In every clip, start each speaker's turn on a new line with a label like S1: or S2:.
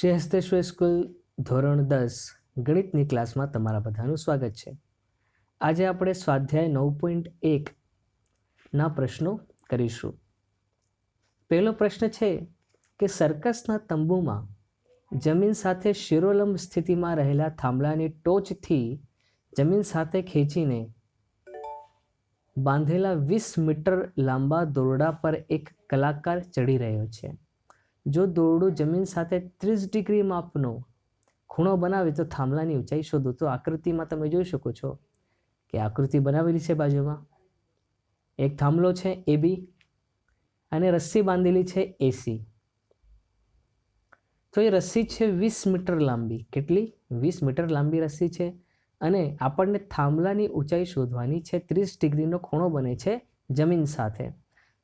S1: Shri Hasteshwar school ધોરણ દસ ગણિતની ક્લાસમાં તમારા બધાનું સ્વાગત છે. આજે આપણે સ્વાધ્યાય નવ પોઈન્ટ એકના પ્રશ્નો કરીશું. પહેલો પ્રશ્ન છે કે સર્કસના તંબુમાં જમીન સાથે શિરોલંબ સ્થિતિમાં રહેલા થાંભલાની ટોચથી જમીન સાથે ખેંચીને બાંધેલા વીસ મીટર લાંબા દોરડા પર એક કલાકાર ચડી રહ્યો છે. જો દોરડું જમીન સાથે ત્રીસ ડિગ્રી માપનો ખૂણો બનાવે તો થાંભલાની ઊંચાઈ શોધો. તો આકૃતિમાં તમે જોઈ શકો છો કે આકૃતિ બનાવેલી છે બાજુમાં. એક થાંભલો છે એ બી અને રસ્સી બાંધેલી છે એસી તો એ રસ્સી છે વીસ મીટર લાંબી. કેટલી? વીસ મીટર લાંબી રસ્સી છે અને આપણને થાંભલાની ઊંચાઈ શોધવાની છે ત્રીસ ડિગ્રીનો ખૂણો બને છે જમીન સાથે.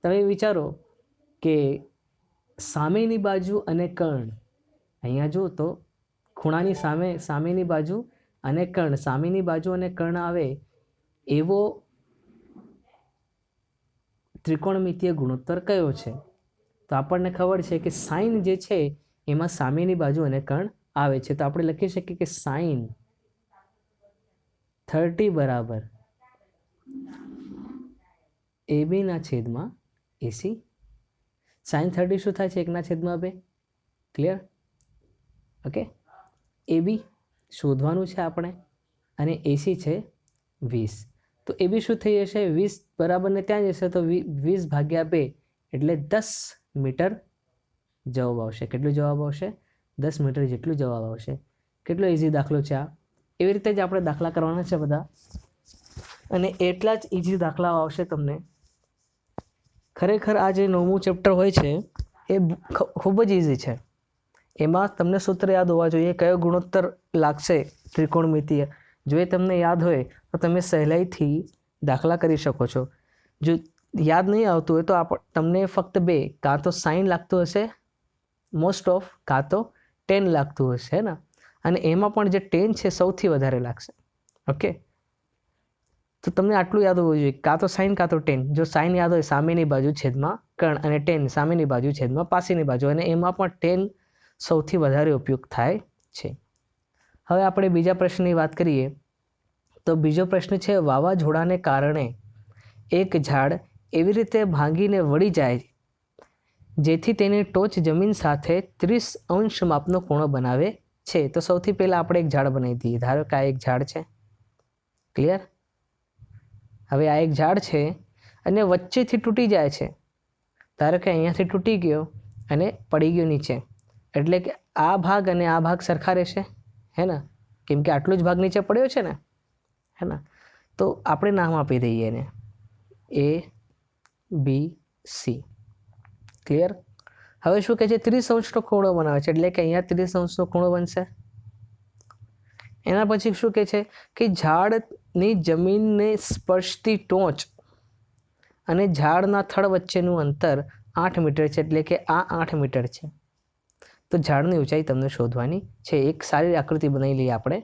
S1: તમે વિચારો કે સામેની બાજુ અને કર્ણ અહીંયા જો તો ખૂણાની સામે, સામેની બાજુ અને કર્ણ સામેની બાજુ અને કર્ણ આવે એવો ત્રિકોણમિતીય ગુણોત્તર કયો છે? તો આપણને ખબર છે કે સાઈન જે છે એમાં સામેની બાજુ અને કર્ણ આવે છે. તો આપણે લખી શકીએ કે સાઈન થર્ટી બરાબર એબીના છેદમાં એસી સાઇન થર્ટી શું થાય છે? એકના છેદમાં બે. ક્લિયર ઓકે એ બી શોધવાનું છે આપણે. અને એસી છે વીસ. તો એ બી શું થઈ જશે? વીસ બરાબરને ત્યાં જશે તો વીસ ભાગ્યા બે એટલે દસ મીટર જવાબ આવશે. કેટલું જવાબ આવશે? દસ મીટર જેટલું જવાબ આવશે. કેટલો ઇઝી દાખલો છે આ? એવી રીતે જ આપણે દાખલા કરવાના છે બધા. અને એટલા જ ઇઝી દાખલાઓ આવશે તમને. ખરેખર આ જે નવમું ચેપ્ટર હોય છે, એ ખૂબ જ ઇઝી છે. એમાં તમને સૂત્ર યાદ હોવા જોઈએ કયો ગુણોત્તર લાગશે ત્રિકોણમિતીય. જો એ તમને યાદ હોય, તો તમે સહેલાઈથી દાખલા કરી શકો છો. જો યાદ નહીં આવતું હોય તો આપ, તમને ફક્ત બે, કાં તો સાઈન લાગતું હશે મોસ્ટ ઓફ કાં તો ટેન લાગતું હશે ને? અને એમાં પણ જે ટેન છે, સૌથી વધારે લાગશે. ઓકે? તો તમને આટલું યાદ હોવું જોઈએ કાં તો સાઈન, કાં તો ટેન. જો સાઈન યાદ હોય સામેની બાજુ છેદમાં કર્ણ અને ટેન સામેની બાજુ છેદમાં પાસેની બાજુ અને એમાં પણ ટેન સૌથી વધારે ઉપયોગ થાય છે. હવે આપણે બીજા પ્રશ્નની વાત કરીએ તો બીજો પ્રશ્ન છે વાવાઝોડાને કારણે એક ઝાડ એવી રીતે ભાંગીને વળી જાય જેથી તેની ટોચ જમીન સાથે ત્રીસ અંશ માપનો ખૂણો બનાવે છે. તો સૌથી પહેલાં આપણે એક ઝાડ બનાવી દઈએ. ધારો કે આ એક ઝાડ છે. ક્લિયર? હવે આ એક ઝાડ છે અને વચ્ચેથી તૂટી જાય છે. ધારો કે અહીંયાથી તૂટી ગયો અને પડી ગયો નીચે. એટલે કે આ ભાગ અને આ ભાગ સરખા રહેશે? હે ને? કેમ કે આટલો જ ભાગ નીચે પડ્યો છે ને? હે ને? તો આપણે નામ આપી દઈએ એને. એ બી સી ક્લિયર હવે શું કહે છે? ત્રીસ અંશનો ખૂણો બનાવે છે. એટલે કે અહીંયા ત્રીસ અંશનો ખૂણો બનશે. એના પછી શું કહે છે? કે ઝાડની જમીનને સ્પર્શતી ટોચ અને ઝાડના થડ વચ્ચેનું અંતર આઠ મીટર છે, એટલે કે આ આઠ મીટર છે. તો ઝાડની ઊંચાઈ તમને શોધવાની છે. એક સારી આકૃતિ બનાવી લઈએ આપણે.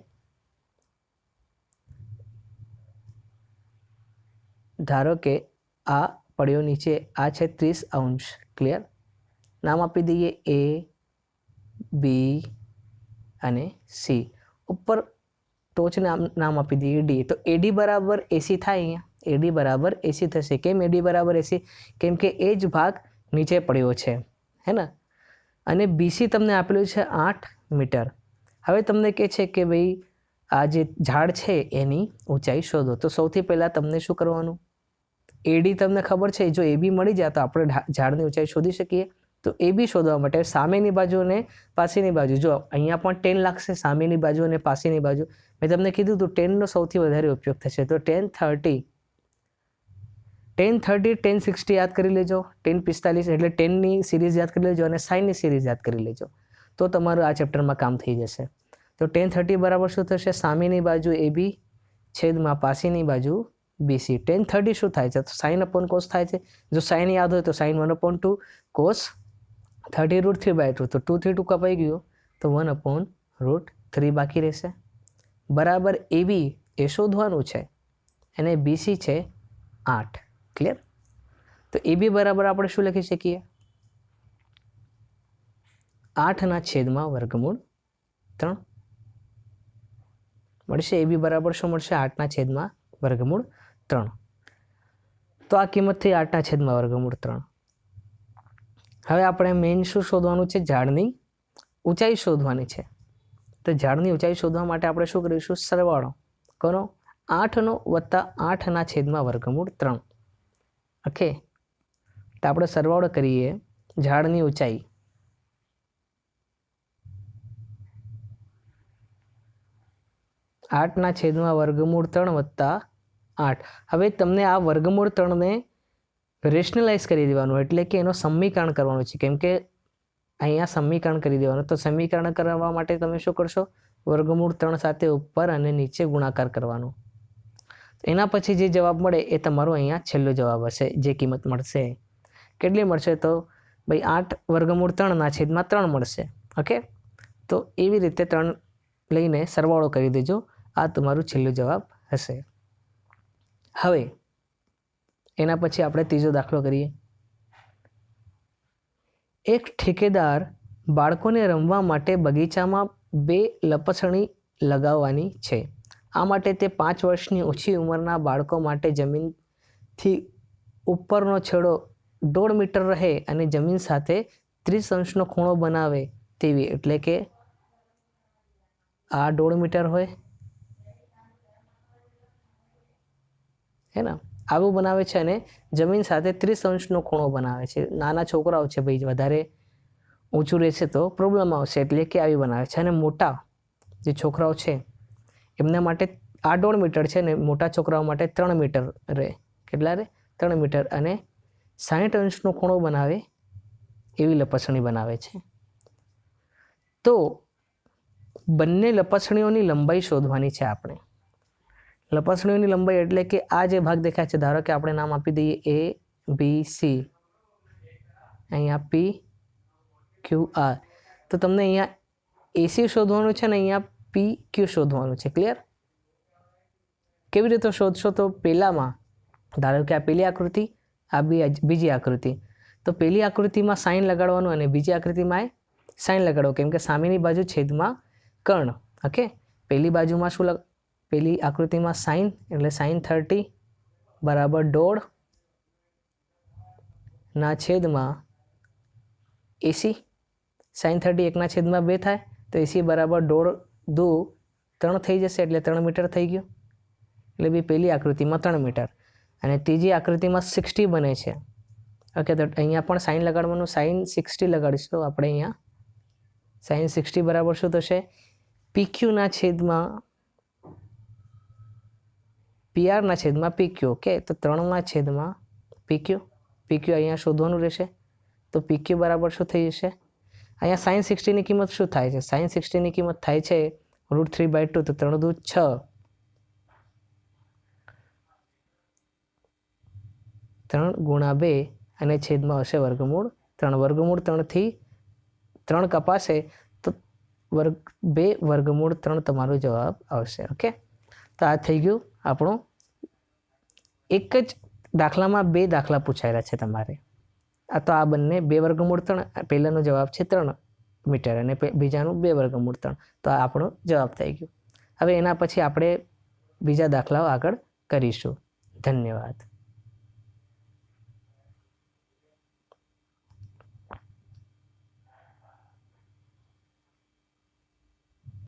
S1: ધારો કે આ પડ્યો નીચે, આ છે ત્રીસ અંશ, ક્લિયર? નામ આપી દઈએ એ, બી અને સી. ઉપર ટોચ નામ નામ આપી દઈએ, ડી. તો એડી બરાબર એસી થાય અહીંયા. એડી બરાબર એસી થશે. કેમ એડી બરાબર એસી કેમ કે એ જ ભાગ નીચે પડ્યો છે. હે ને? અને બીસી તમને આપેલું છે આઠ મીટર. હવે તમને કહે છે કે ભાઈ, આ જે ઝાડ છે એની ઊંચાઈ શોધો. તો સૌથી પહેલાં તમને શું કરવાનું? એડી તમને ખબર છે, જો એ બી મળી જાય તો આપણે ઝાડની ઊંચાઈ શોધી શકીએ. તો એ બી શોધવા માટે સામેની બાજુ અને પાસેની બાજુ. જો અહીંયા પણ ટેન લાગશે સામેની બાજુ અને પાસેની બાજુ. મેં તમને કીધું હતું ટેનનો સૌથી વધારે ઉપયોગ થશે. તો ten thirty ten thirty, ten sixty યાદ કરી લેજો. ટેન પિસ્તાલીસ એટલે ટેનની સિરીઝ યાદ કરી લેજો અને સાઇનની સિરીઝ યાદ કરી લેજો. તો તમારું આ ચેપ્ટરમાં કામ થઈ જશે. તો ટેન થર્ટી બરાબર શું થશે? સામેની બાજુ એ બી છેદમાં પાસીની બાજુ બીસી ટેન થર્ટી શું થાય છે? તો સાઇન અપોન કોસ થાય છે. જો સાઇન યાદ હોય તો sine one upon two cos thirty root three by two તો ટુ થ્રી ટુ કપાઈ ગયું, તો વન અપોન રૂટ થ્રી બાકી રહેશે. બરાબર એ બી એ શોધવાનું છે અને બીસી છે આઠ ક્લિયર તો એ બી બરાબર આપણે શું લખી શકીએ? આઠના છેદમાં વર્ગમૂળ ત્રણ. મળશે? એ બી બરાબર શું મળશે? આઠના છેદમાં વર્ગમૂળ ત્રણ. તો આ કિંમત થઈ આઠના છેદમાં વર્ગમૂળ ત્રણ. હવે આપણે મેઇન શું શોધવાનું છે? ઝાડની ઊંચાઈ શોધવાની છે. તો ઝાડની ઊંચાઈ શોધવા માટે આપણે શું કરીશું? સરવાળો કરો. આઠનો વત્તા આઠના છેદમાં વર્ગમૂળ ત્રણ. ઓકે? તો આપણે સરવાળો કરીએ. ઝાડની ઊંચાઈ. આઠના છેદમાં વર્ગમૂળ ત્રણ વત્તા આઠ. હવે તમને આ વર્ગમૂળ ત્રણને રેશનલાઇઝ કરી દેવાનું, એટલે કે એનો સમીકરણ કરવાનું છે. કેમ કે અહીંયા સમીકરણ કરી દેવાનું. તો સમીકરણ કરવા માટે તમે શું કરશો? વર્ગમૂળ ત્રણ સાથે ઉપર અને નીચે ગુણાકાર કરવાનો. એના પછી જે જવાબ મળે એ તમારો અહીંયા છેલ્લો જવાબ હશે, જે કિંમત મળશે. કેટલી મળશે તો? ભાઈ, આઠ વર્ગમૂળ ત્રણના છેદમાં ત્રણ મળશે. ઓકે? તો એવી રીતે ત્રણ લઈને સરવાળો કરી દેજો. આ તમારું છેલ્લો જવાબ હશે. હવે એના પછી આપણે ત્રીજો દાખલો કરીએ. એક ઠેકેદાર બાળકોને રમવા માટે બગીચામાં બે લપસણી લગાવવાની છે. આ માટે તે પાંચ વર્ષની ઓછી ઉંમરના બાળકો માટે જમીનથી ઉપરનો છેડો દોઢ મીટર રહે અને જમીન સાથે ત્રીસ અંશનો ખૂણો બનાવે તેવી, એટલે કે આ દોઢ મીટર હોય. હે ને? આવું બનાવે છે અને જમીન સાથે ત્રીસ અંશનો ખૂણો બનાવે છે. નાના છોકરાઓ છે ભાઈ, વધારે ઊંચું રહેશે તો પ્રોબ્લેમ આવશે. એટલે કે આવી બનાવે છે. અને મોટા જે છોકરાઓ છે, એમના માટે આ દોઢ મીટર છે ને મોટા છોકરાઓ માટે ત્રણ મીટર રહે. કેટલા રહે? ત્રણ મીટર. અને સાહીઠ અંશનો ખૂણો બનાવે એવી લપસણી બનાવે છે. તો બંને લપસણીઓની લંબાઈ શોધવાની છે આપણે. લપસણીઓની લંબાઈ એટલે કે આ જે ભાગ દેખાય છે, ધારો કે આપણે નામ આપી દઈએ એ બી સી અહીંયા પી ક્યુ આર તો તમને અહીંયા એસી શોધવાનું છે ને અહીંયા પી ક્યુ શોધવાનું છે ક્લિયર કેવી રીતે શોધશો? તો પહેલામાં, ધારો કે આ પેલી આકૃતિ, આ બી બીજી આકૃતિ. તો પહેલી આકૃતિમાં સાઇન લગાડવાનું અને બીજી આકૃતિમાં સાઇન લગાડો કેમ કે સામેની બાજુ છેદમાં કર્ણ. ઓકે? પહેલી બાજુમાં શું પેલી આકૃતિમાં સાઇન, એટલે સાઇન થર્ટી બરાબર દોઢ. ના છેદમાં એસી. સાઇન થર્ટી એકના છેદમાં બે થાય, તો એસી બરાબર દોઢ દો ત્રણ થઈ જશે, એટલે ત્રણ મીટર થઈ ગયું. એટલે બી પહેલી આકૃતિમાં ત્રણ મીટર. અને ત્રીજી આકૃતિમાં સિક્સટી બને છે. ઓકે, તો અહીંયા પણ સાઇન લગાડવાનું, સાઇન સિક્સટી લગાડીશું. આપણે અહીંયા સાઇન સિક્સટી બરાબર શું થશે? પીક્યુના છેદમાં પીઆરના છેદમાં પીક્યુ. ઓકે? તો ત્રણના છેદમાં પીક્યુ. પીક્યુ અહીંયા શોધવાનું રહેશે. તો પીક્યુ બરાબર શું થઈ જશે? અહીંયા સાઇન સિક્સટીની કિંમત શું થાય છે? સાઇન સિક્સટીની કિંમત થાય છે રૂટ થ્રી બાય ટુ. તો ત્રણ દુ છ. ત્રણ ગુણા બે અને છેદમાં હશે વર્ગમૂળ. ત્રણ વર્ગમૂળ ત્રણથી ત્રણ કપાશે તો વર્ગ બે વર્ગમૂળ ત્રણ તમારો જવાબ આવશે. ઓકે? તો આ થઈ ગયું આપણું એક જ દાખલામાં બે દાખલા પૂછાયેલા છે તમારે. આ તો આ બંને બે વર્ગમૂળ ત્રણ પહેલાંનો જવાબ છે ત્રણ મીટર અને બીજાનું બે વર્ગમૂળ ત્રણ. તો આપણો જવાબ થઈ ગયો. હવે એના પછી આપણે બીજા દાખલાઓ આગળ કરીશું. ધન્યવાદ.